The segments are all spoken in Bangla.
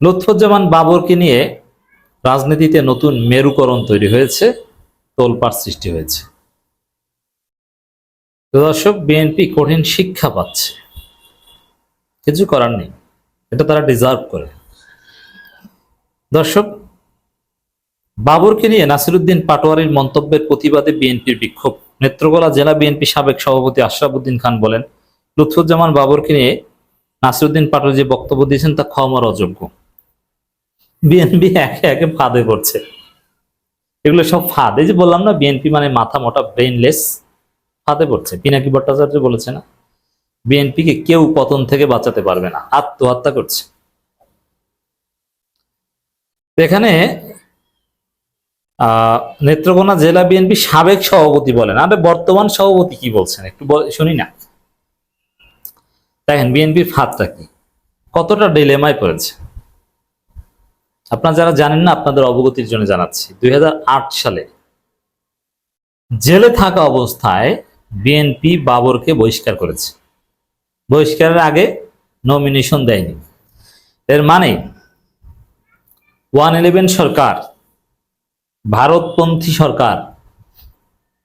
লুৎফুজ্জামান বাবরকে নিয়ে রাজনীতিতে নতুন মেরুকরণ তৈরি হয়েছে, তোলপাড় সৃষ্টি হয়েছে। দর্শক, বিএনপি কঠিন শিক্ষা পাচ্ছে। কিছু করার নেই, এটা তারা ডিজার্ভ করে। দর্শক, বাবরকে নিয়ে নাসিরুদ্দিন পাটোয়ারির মন্তব্যের প্রতিবাদে বিএনপির বিক্ষোভ। নেত্রকোলা জেলা বিএনপি সাবেক সভাপতি আশরাফুদ্দিন খান বলেন, লুৎফুজ্জামান বাবরকে নিয়ে নাসিরুদ্দিন পাটোয়ারি যে বক্তব্য দিয়েছেন তা ক্ষমার অযোগ্য। বিএনপি একে একে ফাঁদে পড়ছে। এগুলো সব ফাঁদ। এই যে বললাম না বিএনপি মানে মাথা মোটা ব্রেনলেস ফাঁদে পড়ছে। পিনাকি ভট্টাচার্য বলেছে না? বিএনপিকে কেউ পতন থেকে বাঁচাতে পারবে না। আত্মহত্যা করছে। এখানে নেত্রকোনা জেলা বিএনপি সাবেক সভাপতি বলেন। আরে বর্তমান সভাপতি কি বলছেন? একটু শুনি না। দেখেন বিএনপির ফাঁদটা কি? কতটা ডিলেমায় পড়েছে। আপনারা যারা জানেন না, আপনাদের অবগতির জন্য জানাচ্ছি। দুই হাজার আট সালে জেলে থাকা অবস্থায় বিএনপি বাবরকে বহিষ্কার করেছে। বহিষ্কারের আগে নমিনেশন দেয়নি। এর মানে ওয়ান ইলেভেন সরকার, ভারতপন্থী সরকার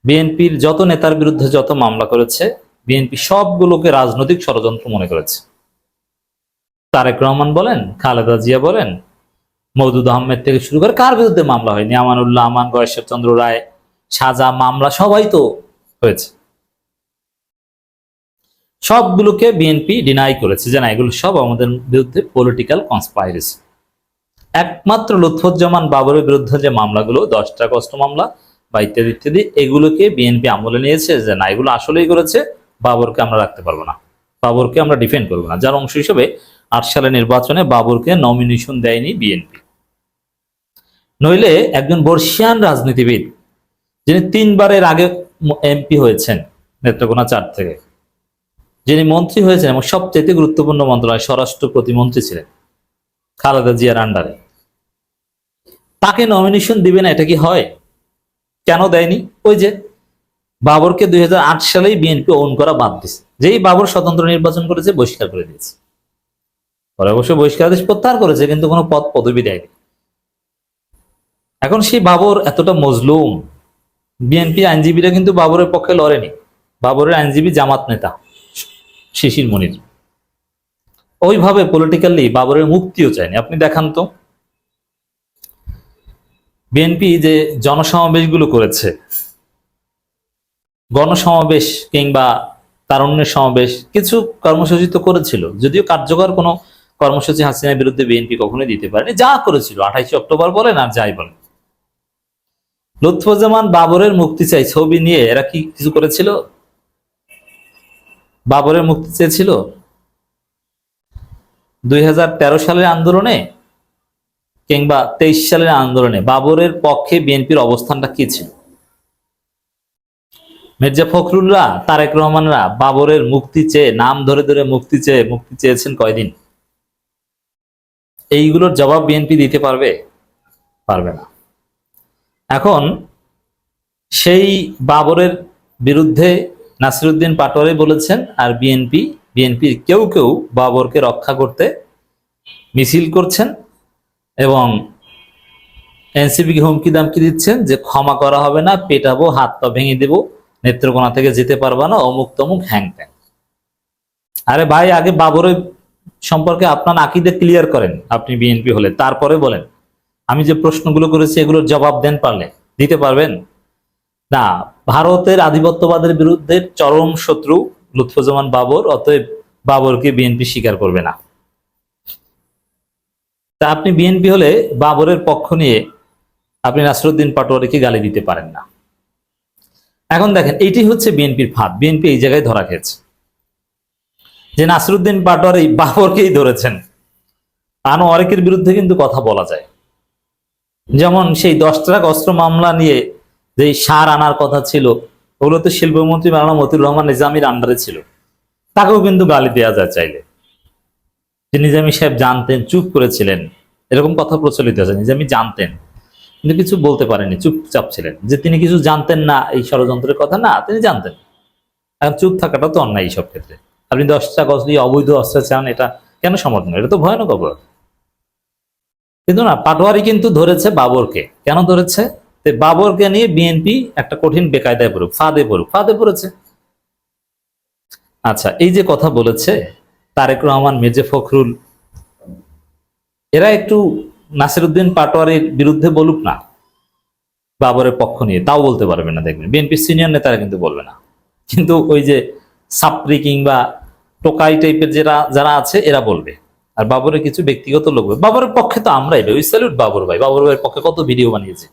বিএনপির যত নেতার বিরুদ্ধে যত মামলা করেছে বিএনপি সবগুলোকে রাজনৈতিক ষড়যন্ত্র মনে করেছে। তারেক রহমান বলেন, খালেদা জিয়া বলেন মৌদুদ আহমেদ থেকে শুরু করে কার বিরুদ্ধে মামলা হয়নি? আমানুল্লাহ, আমান, গয়েশ্বর চন্দ্র রায় সাজা মামলা সবাই তো হয়েছে। সবগুলোকে বিএনপি ডিনাই করেছে। যে না, এগুলো সব আমাদের বিরুদ্ধে পলিটিক্যাল কনসপাইরেসি একমাত্র লুৎফুজ্জামান বাবরের বিরুদ্ধে যে মামলাগুলো, দশটা কষ্ট মামলা বা ইত্যাদি ইত্যাদি, এগুলোকে বিএনপি আমলে নিয়েছে। যে না, এগুলো আসলেই করেছে, বাবরকে আমরা রাখতে পারব না। বাবরকে আমরা ডিফেন্ড করব না। যার অংশ হিসেবে আট সালের নির্বাচনে বাবরকে নমিনেশন দেয়নি বিএনপি নইলে একজন বর্ষিয়ান রাজনীতিবিদ, যিনি তিনবারের আগে এমপি হয়েছেন নেত্রকোনা চার থেকে, যিনি মন্ত্রী হয়েছেন এবং সবচেয়ে গুরুত্বপূর্ণ মন্ত্রণালয় স্বরাষ্ট্র প্রতিমন্ত্রী ছিলেন খালেদা জিয়ার আন্ডারে তাকে নমিনেশন দিবে না, এটা কি হয়? কেন দেয়নি? ওই যে বাবরকে দুই হাজার আট সালেই বিএনপি ওন করা বাদ দিয়েছে যেই বাবর স্বতন্ত্র নির্বাচন করেছে, বহিষ্কার করে দিয়েছে। পরে অবশ্য বহিষ্কার আদেশ প্রত্যাহার করেছে, কিন্তু কোনো পদ পদবি দেয়নি। এখন সেই বাবর এতটা মজলুম। বিএনপি আইনজীবীরা কিন্তু বাবরের পক্ষে লড়েনি। বাবরের আইনজীবী জামাত নেতা শিশির মনির। ওইভাবে পলিটিক্যালি বাবরের মুক্তিও চায়নি। আপনি দেখান তো। বিএনপি যে জনসমাবেশগুলো করেছে, গণসমাবেশ কিংবা তারুণ্যের সমাবেশ, কিছু কর্মসূচি তো করেছিল। যদিও কার্যকর কোনো কর্মসূচি হাসিনার বিরুদ্ধে বিএনপি কখনোই দিতে পারেনি। যা করেছিল, আঠাইশে অক্টোবর বলেন আর যাই বলেন। লুৎফুজ্জামান বাবরের মুক্তি চাই, ছবি নিয়ে। এরা কি কিছু করেছিল? বাবরের মুক্তি চেয়েছিল? দুই সালের আন্দোলনে কিংবা তেইশ সালের আন্দোলনে বাবরের পক্ষে বিএনপির অবস্থানটা কি ছিল? মির্জা ফখরুলরা তারেক রহমানরা বাবরের মুক্তি চেয়ে, নাম ধরে ধরে মুক্তি চেয়ে, মুক্তি চেয়েছেন কয়দিন? এইগুলোর জবাব বিএনপি দিতে পারবে? পারবে না। এখন সেই বাবরের বিরুদ্ধে নাসিরুদ্দিন পাটোয়ারি বলেছেন আর বিএনপি বিএনপির কেউ কেউ বাবরকে রক্ষা করতে মিছিল করছেন এবং এনসিপিকে হুমকি দামকি দিচ্ছেন যে ক্ষমা করা হবে না, পেটাবো, হাত পা ভেঙে দেবো, নেত্রকোনা থেকে যেতে পারবা না, অমুক তমুক হ্যাং ট্যাং আরে ভাই, আগে বাবরের সম্পর্কে আপনার আকিদে ক্লিয়ার করেন, আপনি বিএনপি হলে। তারপরে বলেন। আমি যে প্রশ্নগুলো করেছি, এগুলোর জবাব দেন পারলে। দিতে পারবেন? না, ভারতের আধিপত্যবাদের বিরুদ্ধে চরম শত্রু লুৎফুজ্জামান বাবর, অতএব বাবরকে বিএনপি স্বীকার করবে না। তা আপনি বিএনপি হলে বাবরের পক্ষ নিয়ে আপনি নাসরুদ্দিন পাটোয়ারিকে গালি দিতে পারেন না। এখন দেখেন, এইটি হচ্ছে বিএনপির ফাঁদ। বিএনপি এই জায়গায় ধরা খেয়েছে। যে নাসরুদ্দিন পাটোয়ারি বাবরকেই ধরেছেন আনো অনেকের বিরুদ্ধে কিন্তু কথা বলা যায়। যেমন সেই দশ ট্রাক অস্ত্র মামলা নিয়ে যে সার আনার কথা ছিল, ওগুলো তো শিল্পমন্ত্রী মাওলানা মতিউর রহমান নিজামীর আন্ডারে ছিল। তাকেও কিন্তু গালি দেওয়া যায় চাইলে। যে নিজামী সাহেব জানতেন, চুপ করেছিলেন। এরকম কথা প্রচলিত আছে, নিজামী জানতেন। কিন্তু কিছু বলতে পারেনি চুপচাপ ছিলেন। যে তিনি কিছু জানতেন না এই ষড়যন্ত্রের কথা, না, তিনি জানতেন। এখন চুপ থাকাটা তো অন্যায় এইসব ক্ষেত্রে। আপনি দশটা গজ দিয়ে অবৈধ অস্ত্র চান, এটা কেন সমর্থন এটা তো ভয়ানক অপরাধ। কিন্তু না, পাটোয়ারি কিন্তু ধরেছে বাবরকে। কেন ধরেছে? বাবরকে নিয়ে বিএনপি একটা কঠিন বেকায়দায় পড়ুক, ফাঁদে পড়ুক। ফাঁদে পড়েছে। আচ্ছা এই যে কথা বলেছে তারেক রহমান মেজে ফখরুল, এরা একটু নাসিরুদ্দিন পাটোয়ারির বিরুদ্ধে বলুক না। বাবরের পক্ষ নিয়ে, তাও বলতে পারবে না, দেখবেন। বিএনপির সিনিয়র নেতারা কিন্তু বলবে না। কিন্তু ওই যে সাপ্রি কিংবা টোকাই টাইপের যারা যারা আছে, এরা বলবে। আর বাবরের কিছু ব্যক্তিগত লোক। বাবরের পক্ষে তো আমরাই ভাই। স্যালুট বাবর ভাই। বাবর ভাইয়ের পক্ষে কত ভিডিও বানিয়েছে?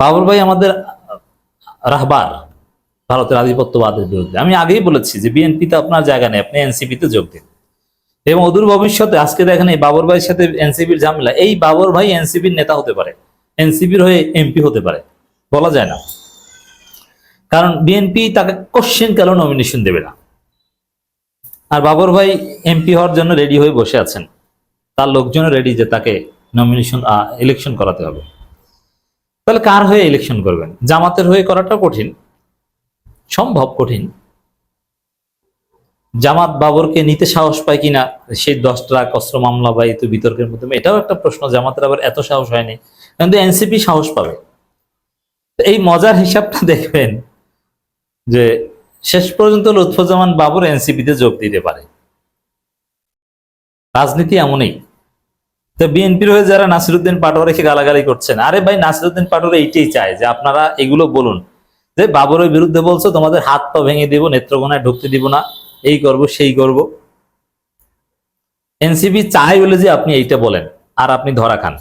বাবর ভাই আমাদের রাহবার, ভারতের আধিপত্যবাদের বিরুদ্ধে। আমি আগেই বলেছি যে বিএনপিতে আপনার জায়গা নেই, আপনি এনসিপিতে যোগ দিন। এবং অদূর ভবিষ্যতে আজকে দেখেন এই বাবর ভাইয়ের সাথে এনসিপির ঝামেলা। এই বাবর ভাই এনসিপির নেতা হতে পারে এনসিপির হয়ে এমপি হতে পারে। বলা যায় না। কারণ বিএনপি তাকে কোশ্চেন কেন নমিনেশন দেবে না? আর বাবর ভাই এমপি হওয়ার জন্য রেডি হয়ে বসে আছেন। তার লোকজন রেডি যে তাকে নমিনেশন ইলেকশন করাতে হবে। তাহলে কার হয়ে ইলেকশন করবেন? জামাতের হয়ে করাটা কঠিন। সম্ভব কঠিন। জামাত বাবরকে নিতে সাহস পায় কিনা, সেই দশ ট্রাক, অস্ত্র মামলা বা এই বিতর্কের মধ্যে এটাও একটা প্রশ্ন, জামাতের আবার এত সাহস হয়নি। কিন্তু এনসিপি সাহস পাবে। এই মজার হিসাবটা দেখবেন যে শেষ পর্যন্ত লুৎফুজ্জামান বাবর এনসিপিতে যোগ দিতে পারে। রাজনীতি এমনই। তো বিএনপির হয়ে যারা নাসিরুদ্দিন পাটোয়ারিকে গালাগালি করছেন, আরে ভাই নাসিরুদ্দিন পাটোয়ারি এইটাই চায় যে আপনারা এগুলো বলুন, যে বাবরের বিরুদ্ধে বলছো, তোমাদের হাত পা ভেঙে দিব, নেত্রকোনায় ঢুকতে দিব না, এই করব, সেই করব। এনসিপি চাই বলে যে আপনি এইটা বলেন, আর আপনি ধরা খান।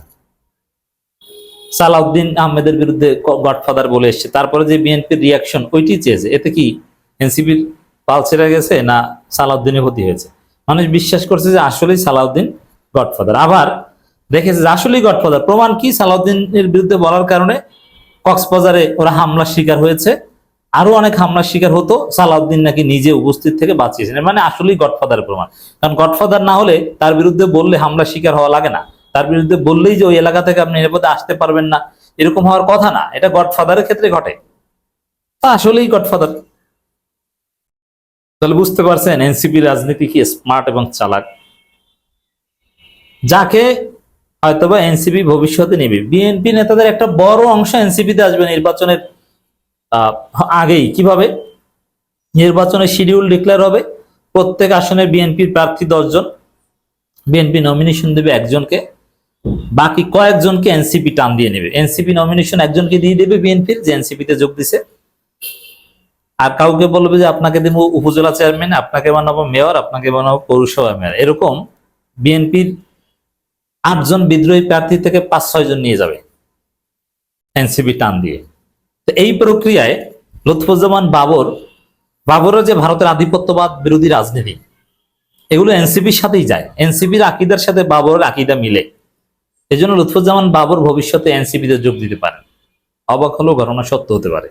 সালাউদ্দিন আহমেদের বিরুদ্ধে গডফাদার বলে এসছে, তারপরে যে বিএনপির রিয়াকশন ওইটি চেয়েছে, এতে কি এনসিপির পাল ছেড়ে গেছে না সালাউদ্দিনের ক্ষতি হয়েছে? মানুষ বিশ্বাস করছে যে আসলেই সালাউদ্দিন গডফাদার। আবার দেখেছে যে আসলেই গডফাদার। প্রমাণ কি? সালাউদ্দিনের বিরুদ্ধে বলার কারণে কক্সবাজারে ওরা হামলার শিকার হয়েছে। আরও অনেক হামলার শিকার হতো। সালাউদ্দিন নাকি নিজে উপস্থিত থেকে বাঁচিয়েছেন। মানে আসলেই গডফাদারের প্রমাণ। কারণ গডফাদার না হলে তার বিরুদ্ধে বললে হামলার শিকার হওয়া লাগে না। তার বিরুদ্ধে বললেই যে ওই এলাকা থেকে আপনি নিরাপদে আসতে পারবেন না। এরকম হওয়ার কথা না। এটা গডফাদারের ক্ষেত্রে ঘটে। তা আসলেই গডফাদার। তাহলে বুঝতে পারছেন, এনসিপি রাজনীতি কি স্মার্ট এবং চালাক? যাকে হয়তোবা এনসিপি ভবিষ্যতে নেবে। বিএনপি নেতাদের একটা বড় অংশ এনসিপিতে আসবে নির্বাচনের আগেই। কীভাবে? নির্বাচনের শিডিউল ডিক্লেয়ার হবে। প্রত্যেক আসনে বিএনপির প্রার্থী দশজন। বিএনপি নমিনেশন দেবে একজনকে। বাকি কয়েকজনকে এনসিপি টান দিয়ে নেবে। এনসিপি নমিনেশন একজনকে দিয়ে দেবে বিএনপির, যে এনসিপিতে যোগ দিছে। আর কাউকে বলবে যে আপনাকে দেবো উপজেলা চেয়ারম্যান আপনাকে বানাবো মেয়র আপনাকে বানাবো পৌরসভা মেয়র এরকম বিএনপির আটজন বিদ্রোহী প্রার্থী থেকে পাঁচ, ছয় জন নিয়ে যাবে এনসিপি টান দিয়ে। তো এই প্রক্রিয়ায় লুৎফুজ্জামান বাবর বাবরের যে ভারতের আধিপত্যবাদ বিরোধী রাজনীতি, এগুলো এনসিপির সাথেই যায়। এনসিপির আকিদার সাথে বাবরের আকিদা মিলে। এই জন্য লুৎফুজ্জামান বাবর ভবিষ্যতে এনসিপিতে যোগ দিতে পারেন। অবাক হলেও ঘটনা সত্য হতে পারে।